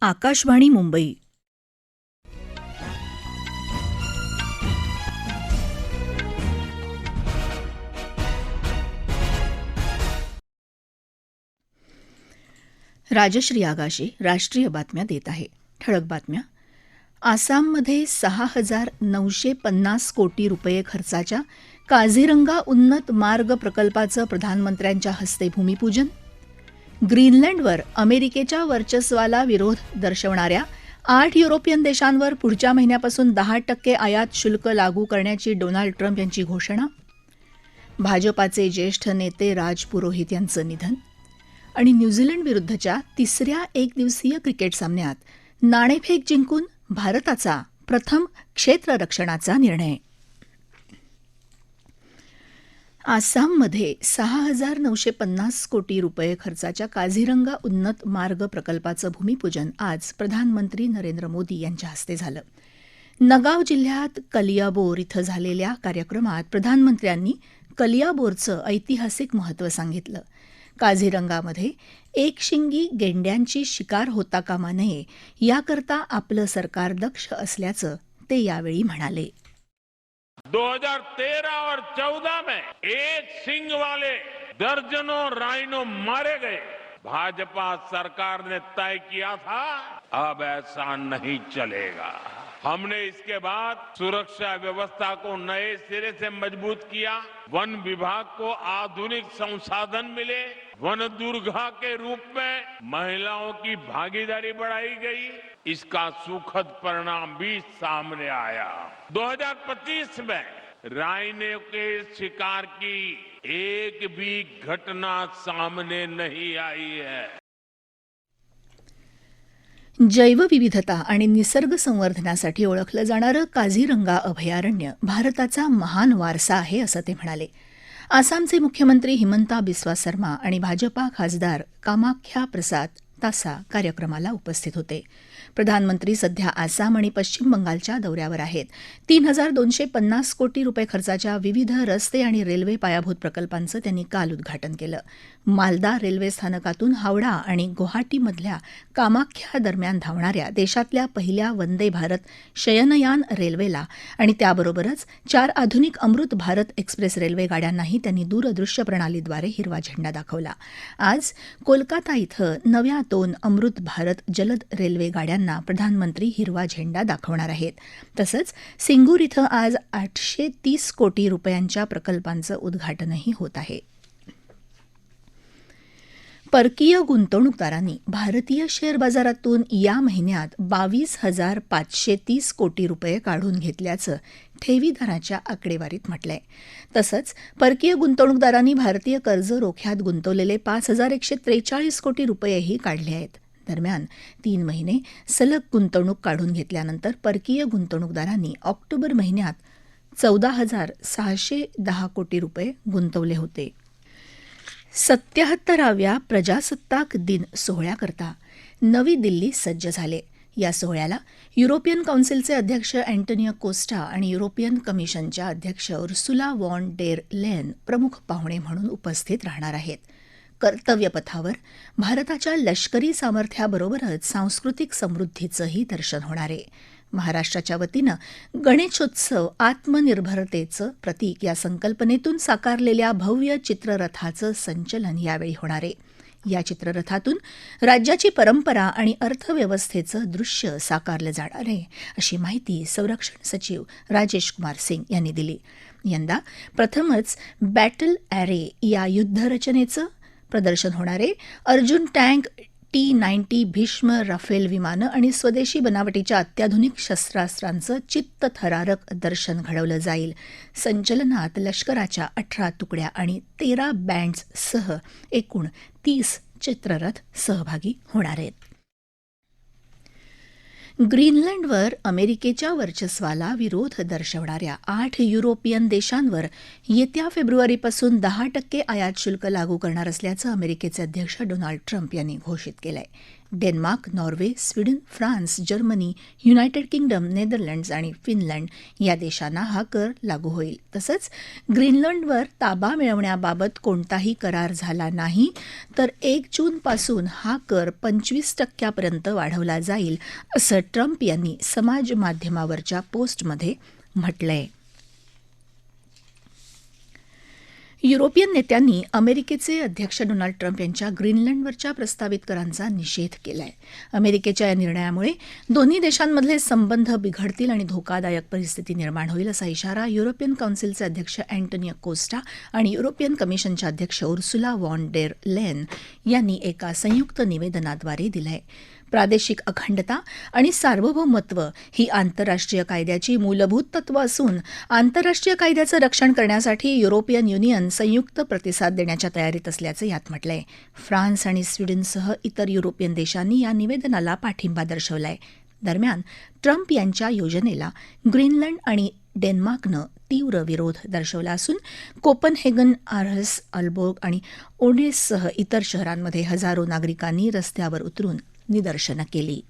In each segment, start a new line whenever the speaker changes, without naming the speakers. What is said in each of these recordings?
आकाशवाणी मुंबई. राजश्री आगाशे राष्ट्रीय बातम्या देत आहे. ठळक बातम्या. आसाममध्ये सहा हजार नऊशे पन्नास कोटी रुपये खर्चाच्या काझीरंगा उन्नत मार्ग प्रकल्पाचं प्रधानमंत्र्यांच्या हस्ते भूमिपूजन ग्रीनलँडवर अमेरिकेच्या वर्चस्वाला विरोध दर्शवणाऱ्या आठ युरोपियन देशांवर पुढच्या महिन्यापासून दहा टक्के आयात शुल्क लागू करण्याची डोनाल्ड ट्रम्प यांची घोषणा. भाजपाचे ज्येष्ठ नेते राज पुरोहित यांचं निधन. आणि न्यूझीलंड विरुद्धच्या तिसऱ्या एकदिवसीय क्रिकेट सामन्यात नाणेफेक जिंकून भारताचा प्रथम क्षेत्ररक्षणाचा निर्णय. आसाममध्ये सहा हजार नऊशे पन्नास कोटी रुपये खर्चाच्या काझीरंगा उन्नत मार्ग प्रकल्पाचं भूमिपूजन आज प्रधानमंत्री नरेंद्र मोदी यांच्या हस्ते झालं. नगाव जिल्ह्यात कलियाबोर इथं झालेल्या कार्यक्रमात प्रधानमंत्र्यांनी कलियाबोरचं ऐतिहासिक महत्त्व सांगितलं. काझीरंगामध्ये एक शिंगी गेंड्यांची शिकार होता कामा नये याकरता आपलं सरकार दक्ष असल्याचं ते यावेळी म्हणाले.
2013 और 14 में एक सिंह वाले दर्जनों राइनो मारे गए। भाजपा सरकार ने तय किया था, अब ऐसा नहीं चलेगा। हमने इसके बाद सुरक्षा व्यवस्था को नए सिरे से मज़बूत किया। वन विभाग को आधुनिक संसाधन मिले। वन दुर्गा के रूप में महिलाओं की भागीदारी बढ़ाई गई। इसका सुखद परिणाम भी सामने आया। 2025 में राइने के शिकार की एक भी घटना सामने नहीं आई है।
जैवविविधता आणि निसर्ग संवर्धनासाठी ओळखलं जाणारं काझीरंगा अभयारण्य भारताचा महान वारसा आहे असं ते म्हणाले. आसामचे मुख्यमंत्री हिमंता बिस्वा सर्मा आणि भाजपा खासदार कामाख्या प्रसाद तासा कार्यक्रमाला उपस्थित होते. प्रधानमंत्री सध्या आसाम आणि पश्चिम बंगालच्या दौऱ्यावर आहेत. तीन हजार दोनशे पन्नास कोटी रुपये खर्चाच्या विविध रस्ते आणि रेल्वे पायाभूत प्रकल्पांचं त्यांनी काल उद्घाटन केलं. मालदा रेल्वे स्थानकातून हावडा आणि गुवाहाटीमधल्या कामाख्या दरम्यान धावणाऱ्या देशातल्या पहिल्या वंदे भारत शयनयान रेल्वेला आणि त्याबरोबरच चार आधुनिक अमृत भारत एक्सप्रेस रेल्वे गाड्यांनाही त्यांनी दूरदृश्य प्रणालीद्वारे हिरवा झेंडा दाखवला. आज कोलकाता इथं नव्या दोन अमृत भारत जलद रेल्वे गाड्यांना प्रधानमंत्री हिरवा झेंडा दाखवणार आहेत. तसंच सिंगूर इथं आज आठशे तीस कोटी रुपयांच्या प्रकल्पांचं उद्घाटनही होत आहे. परकीय गुंतवणूकदारांनी भारतीय शेअर बाजारातून या महिन्यात बावीस हजार पाचशे तीस कोटी रुपये काढून घेतल्याचं ठेवीदाराच्या आकडेवारीत म्हटलंय. तसंच परकीय गुंतवणूकदारांनी भारतीय कर्ज रोख्यात गुंतवलेले पाच हजार एकशे त्रेचाळीस कोटी रुपयेही काढले आहेत. दरम्यान तीन महिने सलग गुंतवणूक काढून घेतल्यानंतर परकीय गुंतवणूकदारांनी ऑक्टोबर महिन्यात चौदा हजार सहाशे दहा कोटी रुपये गुंतवले होते. सत्याहत्तराव्या प्रजासत्ताक दिन सोहळ्याकरता नवी दिल्ली सज्ज झाले. या सोहळ्याला युरोपियन काउन्सिलचे अध्यक्ष अँटोनियो कोस्टा आणि युरोपियन कमिशनच्या अध्यक्ष उर्सुला वॉन डेर लेन प्रमुख पाहुणे म्हणून उपस्थित राहणार आहेत. कर्तव्यपथावर भारताच्या लष्करी सामर्थ्याबरोबरच सांस्कृतिक समृद्धीचंही दर्शन होणार आहे. महाराष्ट्राच्या वतीनं गणेशोत्सव आत्मनिर्भरतेचं प्रतीक या संकल्पनेतून साकारलेल्या भव्य चित्ररथाचं संचलन यावेळी होणार आहे. या चित्ररथातून राज्याची परंपरा आणि अर्थव्यवस्थेचं दृश्य साकारलं जाणार आहे अशी माहिती संरक्षण सचिव राजेश कुमार सिंग यांनी दिली. यंदा प्रथमच बॅटल ॲरे या युद्धरचनेचं प्रदर्शन होणारे Arjun tank T ninety Bhishma Rafale विमानं आणि स्वदेशी बनावटीच्या अत्याधुनिक शस्त्रास्त्रांचं चित्तथरारक दर्शन घडवलं जाईल. संचलनात लष्कराच्या अठरा तुकड्या आणि तेरा बँड्ससह एकूण तीस चित्ररथ सहभागी होणार आहेत. ग्रीनलँडवर अमेरिकेच्या वर्चस्वाला विरोध दर्शवणाऱ्या आठ युरोपियन देशांवर येत्या फेब्रुवारीपासून दहा टक्के आयात शुल्क लागू करणार असल्याचं अमेरिकेचे अध्यक्ष डोनाल्ड ट्रम्प यांनी घोषित केलं आहे Denmark Norway Sweden France Germany United Kingdom Netherlands आणि फिनलंड या देशांना हा कर लागू होईल. तसंच ग्रीनलंडवर ताबा मिळवण्याबाबत कोणताही करार झाला नाही तर एक जूनपासून हा कर पंचवीस टक्क्यापर्यंत वाढवला जाईल असं ट्रम्प यांनी समाज माध्यमावरच्या पोस्टमध्ये म्हटलंय. युरोपियन नेत्यांनी अमेरिकेचे अध्यक्ष डोनाल्ड ट्रम्प यांच्या ग्रीनलँडवरच्या प्रस्तावित करांचा निषेध केलाय. अमेरिकेच्या या निर्णयामुळे दोन्ही देशांमधले संबंध बिघडतील आणि धोकादायक परिस्थिती निर्माण होईल असा इशारा युरोपियन काउन्सिलचे अध्यक्ष अँटोनियो कोस्टा आणि युरोपियन कमिशनच्या अध्यक्ष उर्सुला वॉन डेर लेन यांनी एका संयुक्त निवेदनाद्वारे दिलाय. प्रादेशिक अखंडता आणि सार्वभौमत्व ही आंतरराष्ट्रीय कायद्याची मूलभूत तत्व असून आंतरराष्ट्रीय कायद्याचं रक्षण करण्यासाठी युरोपियन युनियन संयुक्त प्रतिसाद देण्याच्या तयारीत असल्याचं यात म्हटलंय. फ्रान्स आणि स्वीडनसह इतर युरोपियन देशांनी या निवेदनाला पाठिंबा दर्शवलाय. दरम्यान ट्रम्प यांच्या योजनेला ग्रीनलंड आणि डेन्मार्कनं तीव्र विरोध दर्शवला असून कोपनहेगन आर्हस अल्बोर्ग आणि ओडेससह इतर शहरांमध्ये हजारो नागरिकांनी रस्त्यावर उतरून निदर्शनं केली.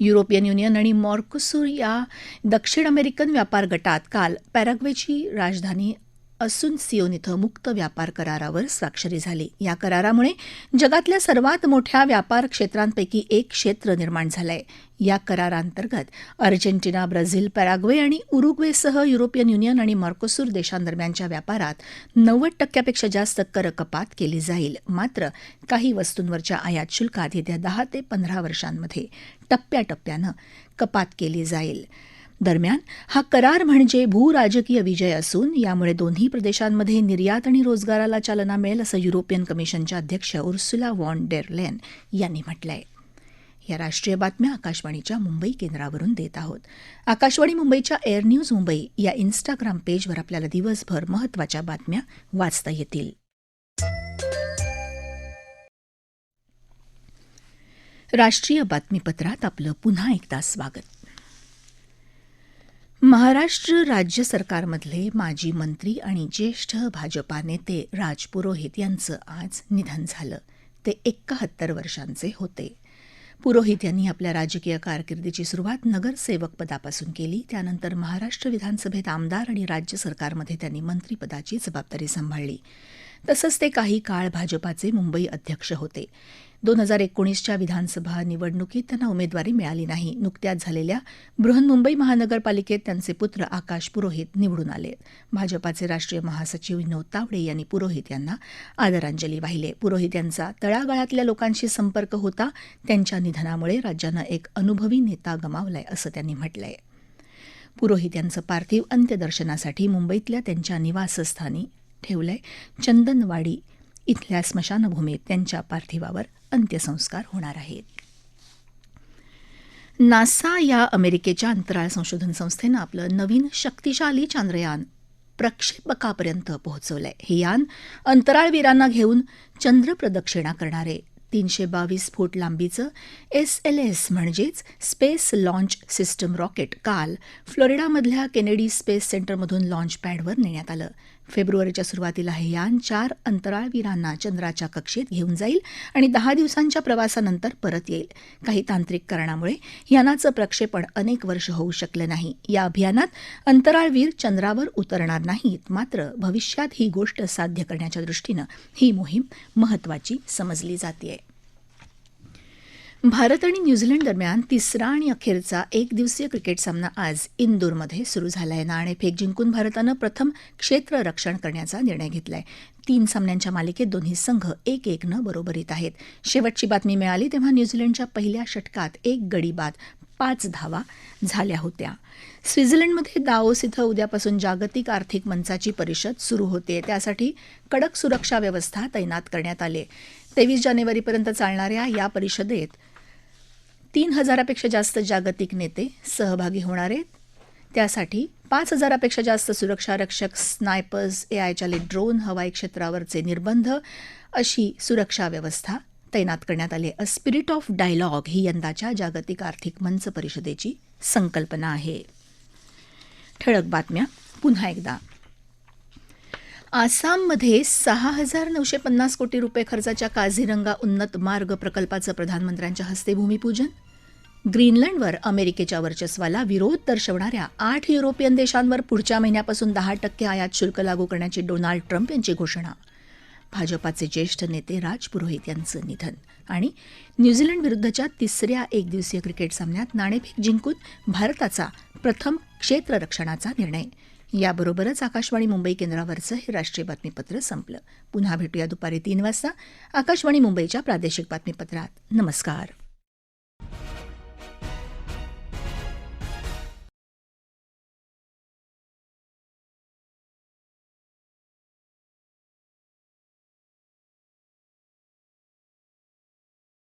युरोपियन युनियन आणि मॉर्कोसूर या दक्षिण अमेरिकन व्यापार गटात काल पॅराग्वेची राजधानी असुनसियोन इथं मुक्त व्यापार करारावर स्वाक्षरी झाली. या करारामुळे जगातल्या सर्वात मोठ्या व्यापार क्षेत्रांपैकी एक क्षेत्र निर्माण झालंय. या करारांतर्गत अर्जेंटिना ब्राझील पॅराग्वे आणि उरुग्वेसह युरोपियन युनियन आणि मॉर्कोसूर देशांदरम्यानच्या व्यापारात नव्वद टक्क्यापेक्षा जास्त कर कपात केली जाईल. मात्र काही वस्तूंवरच्या आयात शुल्कात येत्या दहा ते पंधरा वर्षांमध्ये टप्प्याटप्प्यानं कपात केली जाईल. दरम्यान हा करार म्हणजे भूराजकीय विजय असून यामुळे दोन्ही प्रदेशांमध्ये निर्यात आणि रोजगाराला चालना मिळेल असं युरोपियन कमिशनच्या अध्यक्ष उर्सुला वॉन डेरलेन यांनी म्हटलंय. या राष्ट्रीय बातम्या आकाशवाणीच्या मुंबई केंद्रावरून देत आहोत. आकाशवाणी मुंबईच्या एअर न्यूज मुंबई या इन्स्टाग्राम पेजवर आपल्याला दिवसभर महत्त्वाच्या बातम्या वाचता येतील. राष्ट्रीय बातमीपत्रात आपलं पुन्हा एकदा स्वागत. महाराष्ट्र राज्य सरकारमधले माजी मंत्री आणि ज्येष्ठ भाजपा नेते राज पुरोहित यांचं आज निधन झालं. ते एक्काहत्तर वर्षांचे होते. पुरोहित यांनी आपल्या राजकीय कारकिर्दीची सुरुवात नगरसेवक पदापासून केली. त्यानंतर महाराष्ट्र विधानसभेत आमदार आणि राज्य सरकारमध्ये त्यांनी मंत्रिपदाची जबाबदारी सांभाळली. तसंच ते काही काळ भाजपाचे मुंबई अध्यक्ष होते. दोन हजार एकोणीसच्या विधानसभा निवडणुकीत त्यांना उमेदवारी मिळाली नाही. नुकत्याच झालेल्या बृहन्मुंबई महानगरपालिकेत त्यांचे पुत्र आकाश पुरोहित निवडून आले. भाजपाचे राष्ट्रीय महासचिव विनोद तावडे यांनी पुरोहित यांना आदरांजली वाहिली. पुरोहित यांचा तळागाळातल्या लोकांशी संपर्क होता. त्यांच्या निधनामुळे राज्यानं एक अनुभवी नेता गमावलाय असं त्यांनी म्हटलंय. पुरोहित यांचं पार्थिव अंत्यदर्शनासाठी मुंबईतल्या त्यांच्या निवासस्थानी ठेवलंय. चंदनवाडी इथल्या स्मशानभूमीत त्यांच्या पार्थिवावर अंत्यसंस्कार होणार आहेत. नासा या अमेरिकेच्या अंतराळ संशोधन संस्थेनं आपलं नवीन शक्तिशाली चांद्रयान प्रक्षेपकापर्यंत पोहोचवलंय. हे यान अंतराळवीरांना घेऊन चंद्रप्रदक्षिणा प्रदक्षिणा करणारे तीनशे बावीस फूट लांबीचं एस एल एस म्हणजेच स्पेस लॉन्च सिस्टम रॉकेट काल फ्लोरिडामधल्या केनेडी स्पेस सेंटरमधून लॉन्च पॅडवर नेण्यात आलं. फेब्रुवारीच्या सुरुवातीला हे यान चार अंतराळवीरांना चंद्राच्या कक्षेत घेऊन जाईल आणि दहा दिवसांच्या प्रवासानंतर परत येईल. काही तांत्रिक कारणामुळे यानाचं प्रक्षेपण अनेक वर्ष होऊ शकलं नाही. या अभियानात अंतराळवीर चंद्रावर उतरणार नाहीत. मात्र भविष्यात ही गोष्ट साध्य करण्याच्या दृष्टीनं ही मोहीम महत्वाची समजली जाते भारत आणि न्यूझीलंड दरम्यान तिसरा आणि अखेरचा एक दिवसीय क्रिकेट सामना आज इंदूरमध्ये सुरू झाला आहे नाणेफेक जिंकून भारतानं प्रथम क्षेत्ररक्षण करण्याचा निर्णय घेतलाय. तीन सामन्यांच्या मालिकेत दोन्ही संघ एक एकनं बरोबरीत आहेत. शेवटची बातमी मिळाली तेव्हा न्यूझीलंडच्या पहिल्या षटकात एक गडी बाद पाच धावा झाल्या होत्या. स्वित्झर्लंडमध्ये दाओस इथं उद्यापासून जागतिक आर्थिक मंचाची परिषद सुरू होते. त्यासाठी कडक सुरक्षा व्यवस्था तैनात करण्यात आली. तेवीस जानेवारीपर्यंत चालणाऱ्या या परिषदेत तीन हजारापेक्षा जास्त जागतिक नेते सहभागी होणार आहेत. त्यासाठी पाच हजारापेक्षा जास्त सुरक्षारक्षक स्नायपर्स ए ड्रोन हवाई क्षेत्रावरचे निर्बंध अशी सुरक्षा व्यवस्था तैनात करण्यात आली अ स्पिरिट ऑफ डायलॉग ही यंदाच्या जागतिक आर्थिक मंच परिषदेची संकल्पना आहे. ठळक बातम्या. पुन्हा एकदा. आसाममध्ये सहा हजार नऊशे पन्नास कोटी रुपये खर्चाच्या काझीरंगा उन्नत मार्ग प्रकल्पाचं प्रधानमंत्र्यांच्या हस्ते भूमिपूजन ग्रीनलँडवर अमेरिकेच्या वर्चस्वाला विरोध दर्शवणाऱ्या आठ युरोपियन देशांवर पुढच्या महिन्यापासून दहा टक्के आयात शुल्क लागू करण्याची डोनाल्ड ट्रम्प यांची घोषणा. भाजपाचे ज्येष्ठ नेते राज पुरोहित यांचं निधन आणि न्यूझीलंड विरुद्धच्या तिसऱ्या एकदिवसीय क्रिकेट सामन्यात नाणेफेक जिंकून भारताचा प्रथम क्षेत्ररक्षणाचा निर्णय. याबरोबरच आकाशवाणी मुंबई केंद्रावरचं हे राष्ट्रीय बातमीपत्र संपलं. पुन्हा भेटूया दुपारी तीन वाजता. आकाशवाणी मुंबईच्या प्रादेशिक बातमीपत्रात. नमस्कार.